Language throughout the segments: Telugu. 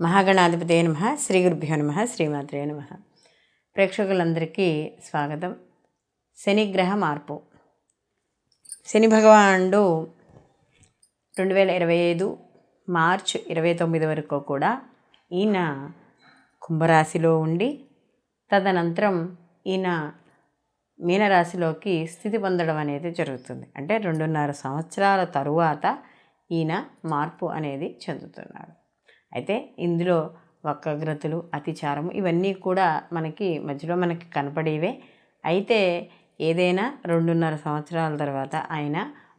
మహాగణాధిపతి నమ శ్రీ గురుభ్యో నమ శ్రీమాత్రే నమ. ప్రేక్షకులందరికీ స్వాగతం. శనిగ్రహ మార్పు. శని భగవానుడు రెండు వేల ఇరవై ఐదు మార్చ్ ఇరవై తొమ్మిది వరకు కూడా ఈయన కుంభరాశిలో ఉండి తదనంతరం ఈయన మీనరాశిలోకి స్థితి పొందడం అనేది జరుగుతుంది. అంటే రెండున్నర సంవత్సరాల తరువాత ఈయన మార్పు అనేది చెందుతున్నాడు. అయితే ఇందులో వక్రగ్రతులు అతిచారము ఇవన్నీ కూడా మనకి మధ్యలో మనకి కనపడేవే. అయితే ఏదైనా రెండున్నర సంవత్సరాల తర్వాత ఆయన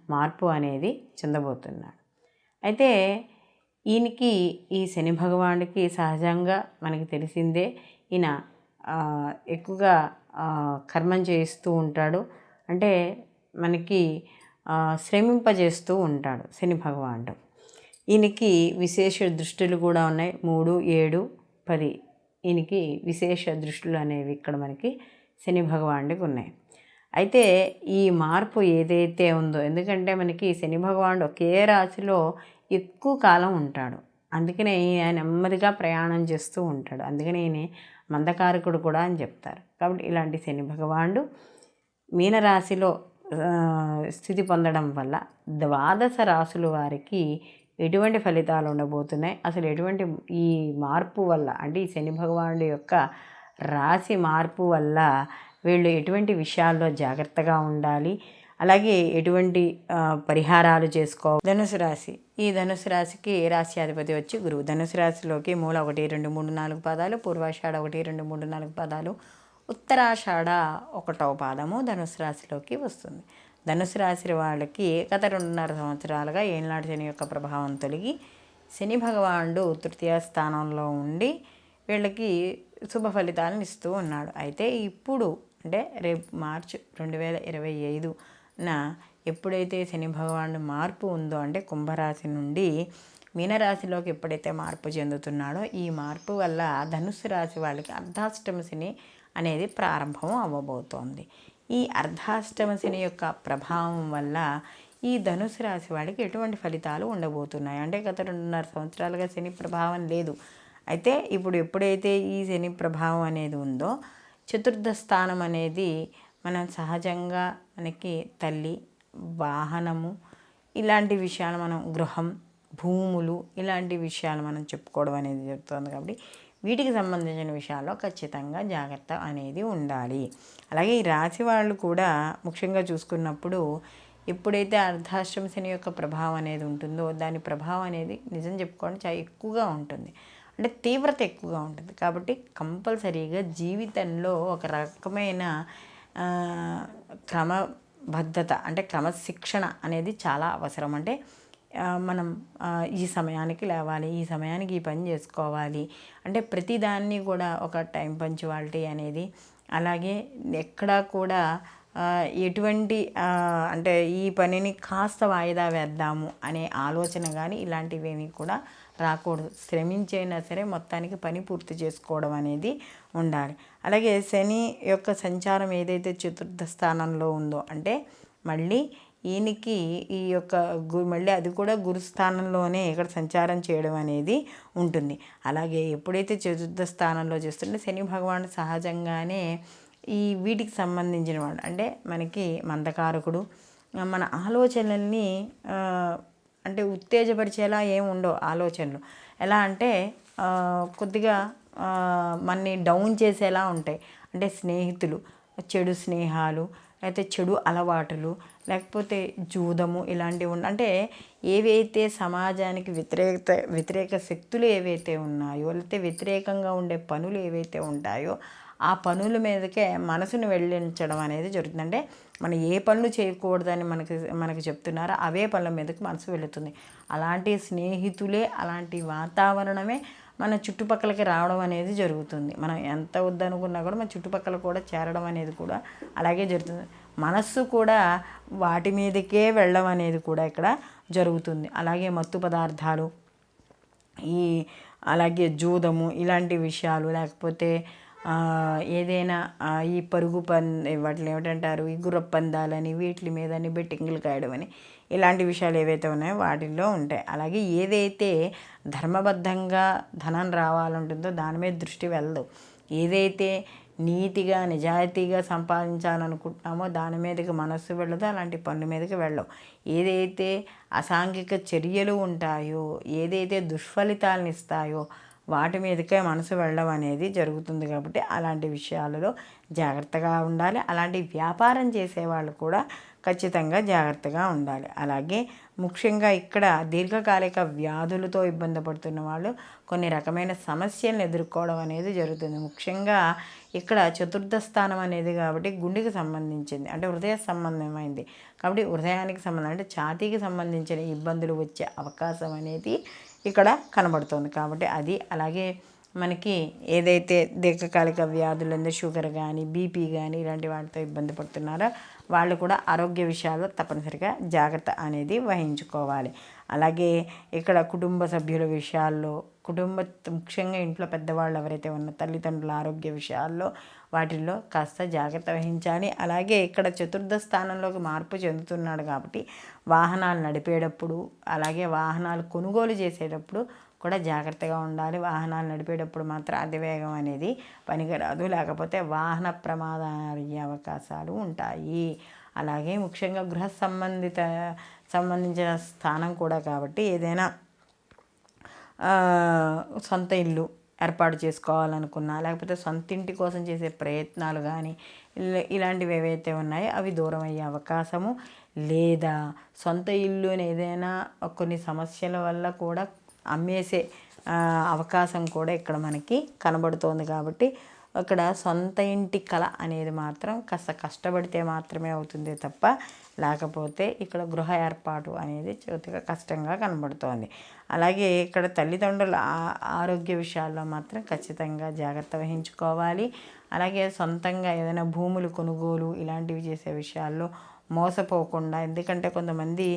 మార్పు అనేది చెందబోతున్నాడు. అయితే ఈయనకి ఈ శని భగవానుడికి సహజంగా మనకి తెలిసిందే ఈయన ఎక్కువగా కర్మం చేయిస్తూ ఉంటాడు. అంటే మనకి శ్రమింపజేస్తూ ఉంటాడు శని భగవానుడు. ఈయనకి విశేష దృష్టిలు కూడా ఉన్నాయి. మూడు ఏడు పది. ఈయనకి విశేష దృష్టిలు అనేవి ఇక్కడ మనకి శని భగవానుడికి ఉన్నాయి. అయితే ఈ మార్పు ఏదైతే ఉందో ఎందుకంటే మనకి శని భగవానుడు ఒకే రాశిలో ఎక్కువ కాలం ఉంటాడు. అందుకనే ఆయన నెమ్మదిగా ప్రయాణం చేస్తూ ఉంటాడు. అందుకనే ఈయన మందకారకుడు కూడా అని చెప్తారు. కాబట్టి ఇలాంటి శని భగవానుడు మీనరాశిలో స్థితి పొందడం వల్ల ద్వాదశ రాశుల వారికి ఎటువంటి ఫలితాలు ఉండబోతున్నాయి? అసలు ఎటువంటి ఈ మార్పు వల్ల అంటే ఈ శని భగవానుడి యొక్క రాశి మార్పు వల్ల వీళ్ళు ఎటువంటి విషయాల్లో జాగ్రత్తగా ఉండాలి? అలాగే ఎటువంటి పరిహారాలు చేసుకో ధనుసు రాశి. ఈ ధనుసు రాశికి రాశి అధిపతి వచ్చి గురువు? ధనుసు రాశిలోకి మూల ఒకటి రెండు మూడు నాలుగు పాదాలు పూర్వాషాఢ ఒకటి రెండు మూడు నాలుగు పాదాలు ఉత్తరాషాఢ ఒకటవ పాదము ధనుసు రాశిలోకి వస్తుంది. ధనుసు రాశి వాళ్ళకి గత రెండున్నర సంవత్సరాలుగా ఏనాడు శని యొక్క ప్రభావం తొలగి శని భగవానుడు తృతీయ స్థానంలో ఉండి వీళ్ళకి శుభ ఫలితాలను ఇస్తూ ఉన్నాడు. అయితే ఇప్పుడు అంటే రేపు మార్చ్ రెండు వేల ఇరవై ఐదున ఎప్పుడైతే శని భగవానుడు మార్పు ఉందో అంటే కుంభరాశి నుండి మీనరాశిలోకి ఎప్పుడైతే మార్పు చెందుతున్నాడో ఈ మార్పు వల్ల ధనుస్సు రాశి వాళ్ళకి అర్ధాష్టమ శని అనేది ప్రారంభం అవ్వబోతోంది. ఈ అర్ధాష్టమ శని యొక్క ప్రభావం వల్ల ఈ ధనుసు రాశి వాడికి ఎటువంటి ఫలితాలు ఉండబోతున్నాయి? అంటే గత రెండున్నర సంవత్సరాలుగా శని ప్రభావం లేదు. అయితే ఇప్పుడు ఎప్పుడైతే ఈ శని ప్రభావం అనేది ఉందో చతుర్థ స్థానం అనేది మనం సహజంగా మనకి తల్లి వాహనము ఇలాంటి విషయాలు మనం గృహం భూములు ఇలాంటి విషయాలు మనం చెప్పుకోవడం అనేది జరుగుతుంది కాబట్టి వీటికి సంబంధించిన విషయాల్లో ఖచ్చితంగా జాగ్రత్త అనేది ఉండాలి. అలాగే ఈ రాశి వాళ్ళు కూడా ముఖ్యంగా చూసుకున్నప్పుడు ఎప్పుడైతే అర్ధాశ్రమ శని యొక్క ప్రభావం అనేది ఉంటుందో దాని ప్రభావం అనేది నిజం చెప్పుకోవడం చాలా ఎక్కువగా ఉంటుంది. అంటే తీవ్రత ఎక్కువగా ఉంటుంది. కాబట్టి కంపల్సరీగా జీవితంలో ఒక రకమైన క్రమబద్ధత అంటే క్రమశిక్షణ అనేది చాలా అవసరం. అంటే మనం ఈ సమయానికి లేవాలి ఈ సమయానికి ఈ పని చేసుకోవాలి. అంటే ప్రతిదాన్ని కూడా ఒక టైం పంచువాలిటీ అనేది. అలాగే ఎక్కడా కూడా ఎటువంటి అంటే ఈ పనిని కాస్త వాయిదా వేద్దాము అనే ఆలోచన కానీ ఇలాంటివేమీ కూడా రాకూడదు. శ్రమించైనా సరే మొత్తానికి పని పూర్తి చేసుకోవడం అనేది ఉండాలి. అలాగే శని యొక్క సంచారం ఏదైతే చతుర్థ స్థానంలో ఉందో అంటే మళ్ళీ ఈయనకి ఈ యొక్క గు మళ్ళీ అది కూడా గురుస్థానంలోనే ఇక్కడ సంచారం చేయడం అనేది ఉంటుంది. అలాగే ఎప్పుడైతే చతుర్థ స్థానంలో చేస్తుంటే శని భగవానుడు సహజంగానే ఈ వీటికి సంబంధించిన వాడు. అంటే మనకి మందకారకుడు మన ఆలోచనల్ని అంటే ఉత్తేజపరిచేలా ఏమి ఉండవు ఆలోచనలు. ఎలా అంటే కొద్దిగా మనని డౌన్ చేసేలా ఉంటాయి. అంటే స్నేహితులు చెడు స్నేహాలు అయితే చెడు అలవాటులు లేకపోతే జూదము ఇలాంటివి ఉన్న అంటే ఏవైతే సమాజానికి వ్యతిరేకత వ్యతిరేక శక్తులు ఏవైతే ఉన్నాయో లేకపోతే వ్యతిరేకంగా ఉండే పనులు ఏవైతే ఉంటాయో ఆ పనుల మీదకే మనసును వెళ్ళించడం అనేది జరుగుతుంది. అంటే మనం ఏ పనులు చేయకూడదని మనకి మనకి చెప్తున్నారో అవే పనుల మీదకి మనసు వెళుతుంది. అలాంటి స్నేహితులే అలాంటి వాతావరణమే మన చుట్టుపక్కలకి రావడం అనేది జరుగుతుంది. మనం ఎంత వద్దనుకున్నా కూడా మన చుట్టుపక్కల కూడా చేరడం అనేది కూడా అలాగే జరుగుతుంది. మనస్సు కూడా వాటి మీదకే వెళ్ళడం అనేది కూడా ఇక్కడ జరుగుతుంది. అలాగే మత్తు పదార్థాలు ఈ అలాగే జూదము ఇలాంటి విషయాలు లేకపోతే ఏదైనా ఈ పరుగు పం వాటిని ఏమిటంటారు? ఈ గుర్ర పందాలని వీటి మీదని బెట్టింగులు కాయడం అని ఇలాంటి విషయాలు ఏవైతే ఉన్నాయో వాటిల్లో ఉంటాయి. అలాగే ఏదైతే ధర్మబద్ధంగా ధనం రావాలంటుందో దాని మీద దృష్టి వెళ్ళదు. ఏదైతే నీతిగా నిజాయితీగా సంపాదించాలనుకుంటున్నామో దాని మీదకి మనస్సు వెళ్ళదు అలాంటి పనుల మీదకి వెళ్ళవు. ఏదైతే అసాంఘిక చర్యలు ఉంటాయో ఏదైతే దుష్ఫలితాలను ఇస్తాయో వాటి మీదకే మనసు వెళ్ళడం అనేది జరుగుతుంది కాబట్టి అలాంటి విషయాలలో జాగ్రత్తగా ఉండాలి. అలాంటి వ్యాపారం చేసేవాళ్ళు కూడా ఖచ్చితంగా జాగ్రత్తగా ఉండాలి. అలాగే ముఖ్యంగా ఇక్కడ దీర్ఘకాలిక వ్యాధులతో ఇబ్బంది పడుతున్న వాళ్ళు కొన్ని రకమైన సమస్యలను ఎదుర్కోవడం అనేది జరుగుతుంది. ముఖ్యంగా ఇక్కడ చతుర్థ స్థానం అనేది కాబట్టి గుండెకి సంబంధించింది. అంటే హృదయ సంబంధమైంది. కాబట్టి హృదయానికి సంబంధం అంటే ఛాతీకి సంబంధించిన ఇబ్బందులు వచ్చే అవకాశం అనేది ఇక్కడ కనబడుతుంది. కాబట్టి అది అలాగే మనకి ఏదైతే దీర్ఘకాలిక వ్యాధులు షుగర్ కానీ బీపీ కానీ ఇలాంటి వాటితో ఇబ్బంది పడుతున్నారో వాళ్ళు కూడా ఆరోగ్య విషయాల్లో తప్పనిసరిగా జాగ్రత్త అనేది వహించుకోవాలి. అలాగే ఇక్కడ కుటుంబ సభ్యుల విషయాల్లో కుటుంబ ముఖ్యంగా ఇంట్లో పెద్దవాళ్ళు ఎవరైతే ఉన్న తల్లిదండ్రుల ఆరోగ్య విషయాల్లో వాటిల్లో కాస్త జాగ్రత్త వహించాలి. అలాగే ఇక్కడ చతుర్థ స్థానంలోకి మార్పు చెందుతున్నాడు కాబట్టి వాహనాలు నడిపేటప్పుడు అలాగే వాహనాలు కొనుగోలు చేసేటప్పుడు కూడా జాగ్రత్తగా ఉండాలి. వాహనాలు నడిపేటప్పుడు మాత్రం అతివేగం అనేది పనికిరాదు. లేకపోతే వాహన ప్రమాదాలు అయ్యే అవకాశాలు ఉంటాయి. అలాగే ముఖ్యంగా గృహ సంబంధిత సంబంధించిన స్థానం కూడా కాబట్టి ఏదైనా సొంత ఇల్లు ఏర్పాటు చేసుకోవాలనుకున్నా లేకపోతే సొంత ఇంటి కోసం చేసే ప్రయత్నాలు కానీ ఇలాంటివి ఏవైతే ఉన్నాయో అవి దూరం అయ్యే అవకాశము లేదా సొంత ఇల్లు ఏదైనా కొన్ని సమస్యల వల్ల కూడా అమ్మేసే అవకాశం కూడా ఇక్కడ మనకి కనబడుతోంది కాబట్టి అక్కడ సొంత ఇంటి కళ అనేది మాత్రం కాస్త కష్టపడితే మాత్రమే అవుతుంది తప్ప లేకపోతే ఇక్కడ గృహ ఏర్పాటు అనేది చోతిగా కష్టంగా కనబడుతోంది. అలాగే ఇక్కడ తల్లిదండ్రుల ఆరోగ్య విషయాల్లో మాత్రం ఖచ్చితంగా జాగ్రత్త వహించుకోవాలి. అలాగే సొంతంగా ఏదైనా భూములు కొనుగోలు ఇలాంటివి చేసే విషయాల్లో మోసపోకుండా ఎందుకంటే కొంతమంది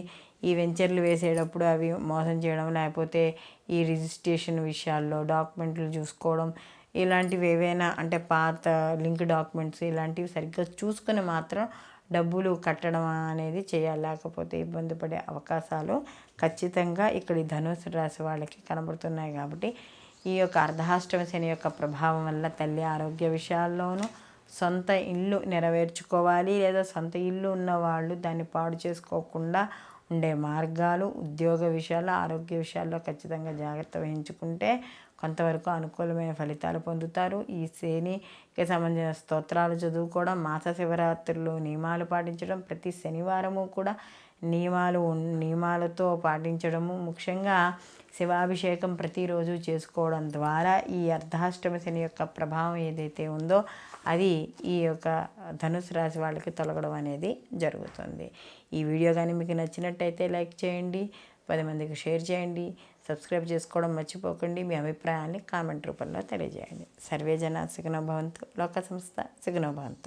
ఈ వెంచర్లు వేసేటప్పుడు అవి మోసం చేయడం లేకపోతే ఈ రిజిస్ట్రేషన్ విషయాల్లో డాక్యుమెంట్లు చూసుకోవడం ఇలాంటివి ఏవైనా అంటే పాత లింక్ డాక్యుమెంట్స్ ఇలాంటివి సరిగ్గా చూసుకొని మాత్రం డబ్బులు కట్టడం అనేది చేయాలి. లేకపోతే ఇబ్బంది పడే అవకాశాలు ఖచ్చితంగా ఇక్కడ ధనుసు రాశి వాళ్ళకి కనబడుతున్నాయి కాబట్టి ఈ యొక్క అర్ధాష్టమ శని యొక్క ప్రభావం వల్ల తల్లి ఆరోగ్య విషయాల్లోనూ సొంత ఇల్లు నెరవేర్చుకోవాలి. లేదా సొంత ఇల్లు ఉన్న వాళ్ళు దాన్ని పాడు చేసుకోకుండా ఉండే మార్గాలు ఉద్యోగ విషయాల్లో ఆరోగ్య విషయాల్లో ఖచ్చితంగా జాగ్రత్త వహించుకుంటే కొంతవరకు అనుకూలమైన ఫలితాలు పొందుతారు. ఈ శనికి సంబంధించిన స్తోత్రాలు చదువుకోవడం మాస శివరాత్రులు నియమాలు పాటించడం ప్రతి శనివారము కూడా నియమాలు నియమాలతో పాటించడము ముఖ్యంగా శివాభిషేకం ప్రతిరోజు చేసుకోవడం ద్వారా ఈ అర్ధాష్టమ శని యొక్క ప్రభావం ఏదైతే ఉందో అది ఈ యొక్క ధనుసు రాశి వాళ్ళకి తొలగడం అనేది జరుగుతుంది. ఈ వీడియో కానీ మీకు నచ్చినట్టయితే లైక్ చేయండి పది మందికి షేర్ చేయండి సబ్స్క్రైబ్ చేసుకోవడం మర్చిపోకండి మీ అభిప్రాయాన్ని కామెంట్ రూపంలో తెలియజేయండి. సర్వే జన భవంతు లోక సంస్థ సుగుణ భవంతు.